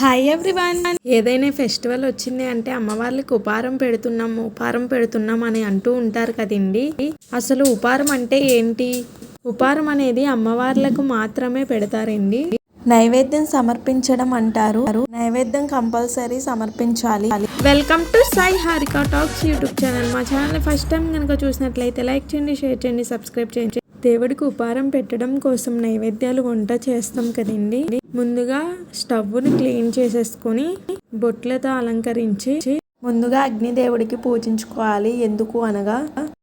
Hi everyone ఏదైనా festival వచ్చింది అంటే అమ్మవార్లకి ఉపారం పెడుతున్నాం ఉపారం పెడుతున్నాం అని అంటూ ఉంటారు కదండి. అసలు ఉపారం అంటే ఏంటి? ఉపారం అనేది అమ్మవార్లకు మాత్రమే పెడతారండి. నైవేద్యం సమర్పించడం అంటారు. నైవేద్యం కంపల్సరీ సమర్పించాలి. Welcome to Sai Harika talks YouTube channel మా ఛానల్ ఫస్ట్ టైం కనుక చూసినట్లయితే లైక్ చేయండి షేర్ చేయండి సబ్స్క్రైబ్ చేయండి. దేవుడికి ఉపారం పెట్టడం కోసం నైవేద్యాలు వంట చేస్తాం కదండి. ముందుగా స్టవ్ని క్లీన్ చేసేసుకొని బొట్లతో అలంకరించి ముందుగా అగ్నిదేవుడికి పూజించుకోవాలి. ఎందుకు అనగా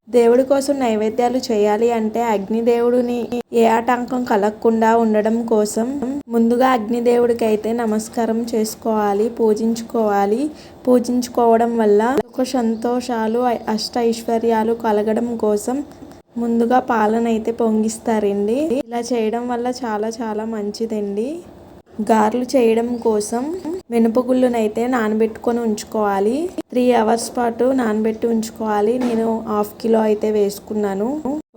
దేవుడి కోసం నైవేద్యాలు చేయాలి అంటే అగ్నిదేవుడిని ఏ ఆటంకం కలగకుండా ఉండడం కోసం ముందుగా అగ్నిదేవుడికి అయితే నమస్కారం చేసుకోవాలి పూజించుకోవాలి. పూజించుకోవడం వల్ల సంతోషాలు అష్ట ఐశ్వర్యాలు కలగడం కోసం ముందుగా పాలన అయితే పొంగిస్తారండి. ఇలా చేయడం వల్ల చాలా చాలా మంచిదండి. గారెలు చేయడం కోసం మినపగుళ్ళునైతే నానబెట్టుకొని ఉంచుకోవాలి. త్రీ అవర్స్ పాటు నానబెట్టి ఉంచుకోవాలి. నేను హాఫ్ కిలో అయితే వేసుకున్నాను.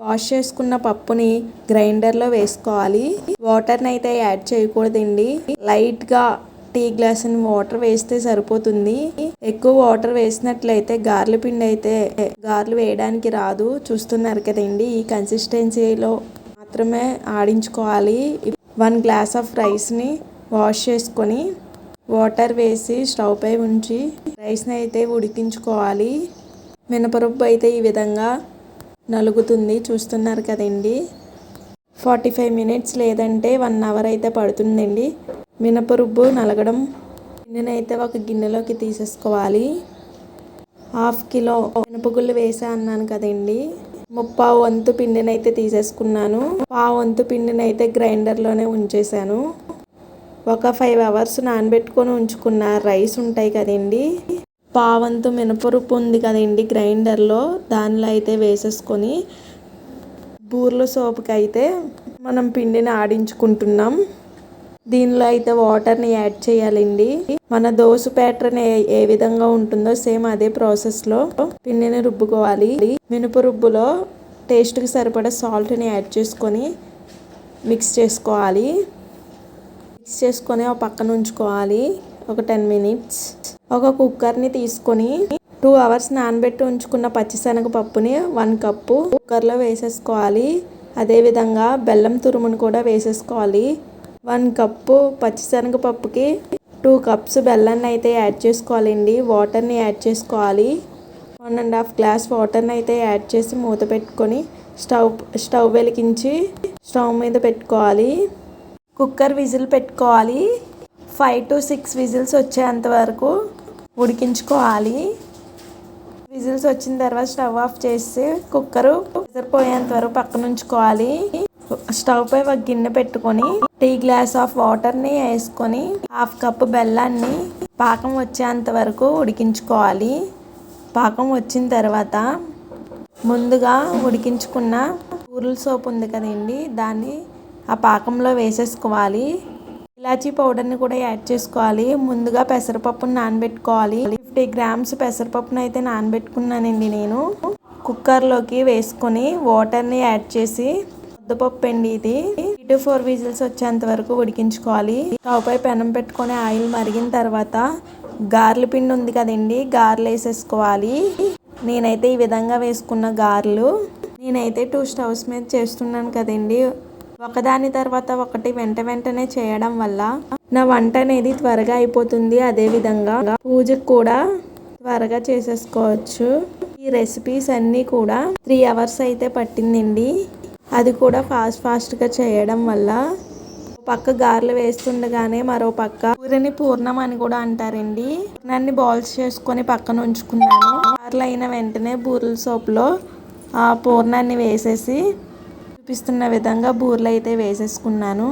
వాష్ చేసుకున్న పప్పుని గ్రైండర్లో వేసుకోవాలి. వాటర్ని అయితే యాడ్ చేయకూడదండి. లైట్గా టీ గ్లాస్ వాటర్ వేస్తే సరిపోతుంది. ఎక్కువ వాటర్ వేసినట్లయితే గార్ల పిండి అయితే గార్లు వేయడానికి రాదు. చూస్తున్నారు కదండి ఈ కన్సిస్టెన్సీలో మాత్రమే ఆడించుకోవాలి. వన్ గ్లాస్ ఆఫ్ రైస్ని వాష్ చేసుకొని వాటర్ వేసి స్టవ్ పై ఉంచి రైస్ని అయితే ఉడికించుకోవాలి. మినపరప్పు అయితే ఈ విధంగా నలుగుతుంది. చూస్తున్నారు కదండి. ఫార్టీ ఫైవ్ మినిట్స్ లేదంటే వన్ అవర్ అయితే పడుతుందండి. మినపరుబ్బు నలగడం గిన్నెనైతే ఒక గిన్నెలోకి తీసేసుకోవాలి. హాఫ్ కిలో మినపగుళ్ళు వేసా అన్నాను కదండి. ముప్పావు వంతు పిండినైతే తీసేసుకున్నాను. పావు వంతు పిండినైతే గ్రైండర్లోనే ఉంచేసాను ఒక ఫైవ్ అవర్స్ నానబెట్టుకొని ఉంచుకున్న రైస్ ఉంటాయి కదండి. పావంతు మినపరుపు ఉంది కదండి గ్రైండర్లో. దానిలో అయితే వేసేసుకొని బూర్ల సోపుకి అయితే మనం పిండిని ఆడించుకుంటున్నాం. దీనిలో అయితే వాటర్ని యాడ్ చేయాలండి. మన దోశ ప్యాటర్న్ ఏ ఏ విధంగా ఉంటుందో సేమ్ అదే ప్రాసెస్లో పిండిని రుబ్బుకోవాలి. మినప రుబ్బులో టేస్ట్కి సరిపడా సాల్ట్ని యాడ్ చేసుకొని మిక్స్ చేసుకోవాలి. మిక్స్ చేసుకొని ఒక పక్కన ఉంచుకోవాలి. ఒక టెన్ మినిట్స్ ఒక కుక్కర్ని తీసుకొని టూ అవర్స్ నానబెట్టి ఉంచుకున్న పచ్చిశనగ పప్పుని వన్ కప్పు కుక్కర్లో వేసేసుకోవాలి. అదేవిధంగా బెల్లం తురుమును కూడా వేసేసుకోవాలి. వన్ కప్పు పచ్చిశనగపప్పుకి టూ కప్స్ బెల్లాన్ని అయితే యాడ్ చేసుకోవాలండి. వాటర్ని యాడ్ చేసుకోవాలి. వన్ అండ్ హాఫ్ గ్లాస్ వాటర్ని అయితే యాడ్ చేసి మూత పెట్టుకొని స్టవ్ స్టవ్ వెలిగించి స్టవ్ మీద పెట్టుకోవాలి. కుక్కర్ విజిల్ పెట్టుకోవాలి. ఫైవ్ టు సిక్స్ విజిల్స్ వచ్చేంత వరకు ఉడికించుకోవాలి. విజిల్స్ వచ్చిన తర్వాత స్టవ్ ఆఫ్ చేసి కుక్కరు పోయేంత వరకు పక్కన ఉంచుకోవాలి స్టవ్ పై ఒక గిన్నె పెట్టుకొని టీ గ్లాస్ ఆఫ్ వాటర్ని వేసుకొని హాఫ్ కప్ బెల్లాన్ని పాకం వచ్చేంత వరకు ఉడికించుకోవాలి. పాకం వచ్చిన తర్వాత ముందుగా ఉడికించుకున్న ఊరుల సోప్ ఉంది కదండి దాన్ని ఆ పాకంలో వేసేసుకోవాలి. ఇలాచీ పౌడర్ని కూడా యాడ్ చేసుకోవాలి. ముందుగా పెసరపప్పును నానబెట్టుకోవాలి. ఫిఫ్టీ గ్రామ్స్ పెసరపప్పును అయితే నానబెట్టుకున్నానండి నేను. కుక్కర్లోకి వేసుకొని వాటర్ని యాడ్ చేసి ముద్దపప్పు అండి ఇది. టు ఫోర్ విజిల్స్ వచ్చేంత వరకు ఉడికించుకోవాలి. స్టవ్ పై పెనం పెట్టుకొని ఆయిల్ మరిగిన తర్వాత గార్ల పిండి ఉంది కదండి గారెలు వేసేసుకోవాలి. నేనైతే ఈ విధంగా వేసుకున్న గారెలు నేనైతే టూ స్టవ్స్ మీద చేస్తున్నాను కదండి. ఒకదాని తర్వాత ఒకటి వెంట వెంటనే చేయడం వల్ల నా వంట అనేది త్వరగా అయిపోతుంది. అదే విధంగా పూజకు కూడా త్వరగా చేసేసుకోవచ్చు. ఈ రెసిపీస్ అన్నీ కూడా త్రీ అవర్స్ అయితే పట్టిందండి. అది కూడా ఫాస్ట్ ఫాస్ట్గా చేయడం వల్ల పక్క గారెలు వేస్తుండగానే మరో పక్క పూరిని పూర్ణం అని కూడా అంటారండి. నన్ను బాల్స్ చేసుకొని పక్కన ఉంచుకున్నాను. గారెలు అయిన వెంటనే బూరెల సోప్లో ఆ పూర్ణాన్ని వేసేసి చూపిస్తున్న విధంగా బూరెలు అయితే వేసేసుకున్నాను.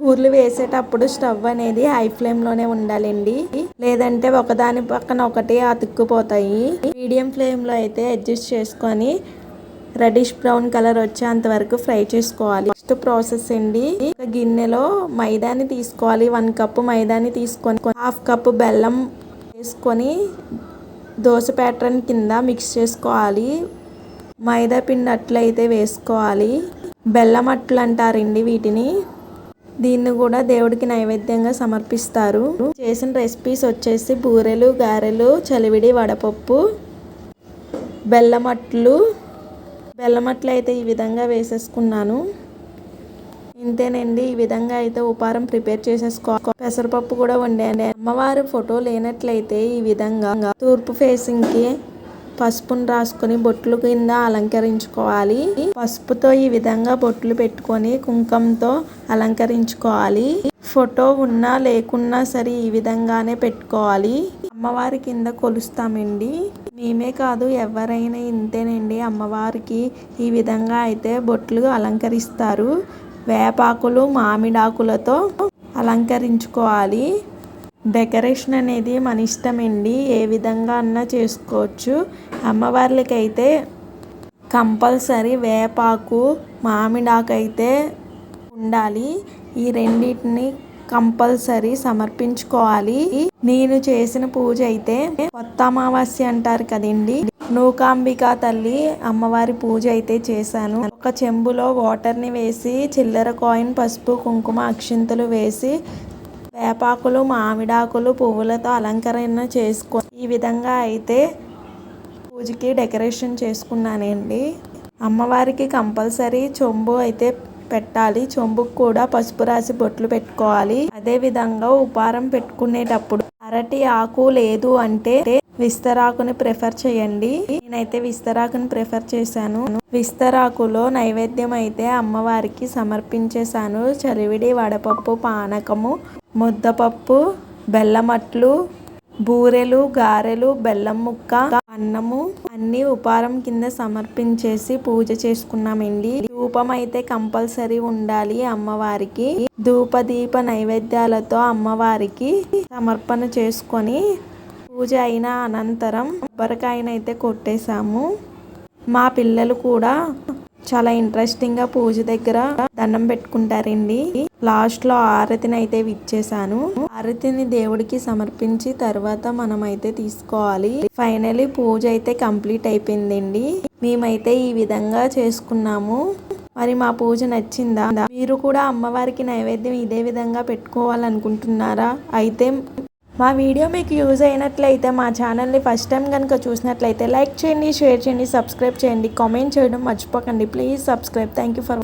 బూర్లు వేసేటప్పుడు స్టవ్ అనేది హై ఫ్లేమ్లోనే ఉండాలండి. లేదంటే ఒకదాని పక్కన ఒకటి అతుక్కుపోతాయి. మీడియం ఫ్లేమ్లో అయితే అడ్జస్ట్ చేసుకొని రెడిష్ బ్రౌన్ కలర్ వచ్చేంత వరకు ఫ్రై చేసుకోవాలి. ఫస్ట్ ప్రాసెస్ అండి. ఒక గిన్నెలో మైదాని తీసుకోవాలి. వన్ కప్పు మైదాని తీసుకొని హాఫ్ కప్పు బెల్లం వేసుకొని దోశ ప్యాటర్న్ కింద మిక్స్ చేసుకోవాలి. మైదా పిండి అట్లయితే వేసుకోవాలి. బెల్లం అట్లు అంటారండి వీటిని. దీన్ని కూడా దేవుడికి నైవేద్యంగా సమర్పిస్తారు. చేసిన రెసిపీస్ వచ్చేసి బూరెలు గారెలు చలివిడి వడపప్పు బెల్లమట్లు బెల్లమట్లు అయితే ఈ విధంగా వేసేసుకున్నాను. ఇంతేనండి ఈ విధంగా అయితే ఉపారం ప్రిపేర్ చేసేసుకో పెసరపప్పు కూడా వండాను అమ్మవారి ఫోటో లేనట్లయితే ఈ విధంగా తూర్పు ఫేసింగ్కి పసుపును రాసుకొని బొట్లు కింద అలంకరించుకోవాలి. పసుపుతో ఈ విధంగా బొట్లు పెట్టుకొని కుంకంతో అలంకరించుకోవాలి. ఫోటో ఉన్నా లేకున్నా సరే ఈ విధంగానే పెట్టుకోవాలి. అమ్మవారి కింద కొలుస్తామండి. మేమే కాదు ఎవరైనా ఇంతేనండి. అమ్మవారికి ఈ విధంగా అయితే బొట్లు అలంకరిస్తారు. వేపాకులు మామిడాకులతో అలంకరించుకోవాలి. డెకరేషన్ అనేది మన ఇష్టమండి. ఏ విధంగా అన్నా చేసుకోవచ్చు. అమ్మవార్లకైతే కంపల్సరీ వేపాకు మామిడాకు అయితే ఉండాలి. ఈ రెండింటిని కంపల్సరీ సమర్పించుకోవాలి. నేను చేసిన పూజ అయితే కొత్త అమావాస్య అంటారు కదండి. నూకాంబిక తల్లి అమ్మవారి పూజ అయితే చేశాను. ఒక చెంబులో వాటర్ని వేసి చిల్లర కాయిన్ పసుపు కుంకుమ అక్షింతలు వేసి వేపాకులు మామిడాకులు పువ్వులతో అలంకరణ చేసుకో ఈ విధంగా అయితే పూజకి డెకరేషన్ చేసుకున్నానండి. అమ్మవారికి కంపల్సరీ చెంబు అయితే పెట్టాలి. చెంబుకు కూడా పసుపు రాసి బొట్లు పెట్టుకోవాలి. అదే విధంగా ఉపారం పెట్టుకునేటప్పుడు అరటి ఆకు లేదు అంటే విస్తరాకుని ప్రిఫర్ చేయండి. నేనైతే విస్తరాకుని ప్రిఫర్ చేశాను. విస్తరాకులో నైవేద్యం అయితే అమ్మవారికి సమర్పించేశాను. చలివిడి వడపప్పు పానకము ముద్దపప్పు బెల్లమట్లు బూరెలు గారెలు బెల్లం ముక్క అన్నము అన్ని ఉపారం కింద సమర్పించేసి పూజ చేసుకున్నామండి. ధూపం అయితే కంపల్సరీ ఉండాలి అమ్మవారికి. ధూప దీప నైవేద్యాలతో అమ్మవారికి సమర్పణ చేసుకొని పూజ అయిన అనంతరం కొబ్బరికాయనైతే కొట్టేశాము. మా పిల్లలు కూడా చాలా ఇంట్రెస్టింగ్గా పూజ దగ్గర దండం పెట్టుకుంటారండి. లాస్ట్లో ఆరతిని అయితే విచ్చేసాను ఆరతిని దేవుడికి సమర్పించి తర్వాత మనం అయితే తీసుకోవాలి. ఫైనలీ పూజ అయితే కంప్లీట్ అయిపోయిందండి. మేమైతే ఈ విధంగా చేసుకున్నాము. మరి మా పూజ నచ్చిందా? మీరు కూడా అమ్మవారికి నైవేద్యం ఇదే విధంగా పెట్టుకోవాలనుకుంటున్నారా? అయితే మా వీడియో మీకు యూజ్ అయినట్లయితే మా ఛానల్ని ఫస్ట్ టైం కనుక చూసినట్లయితే లైక్ చేయండి షేర్ చేయండి సబ్స్క్రైబ్ చేయండి కామెంట్ చేయడం మర్చిపోకండి. Please subscribe. Thank you for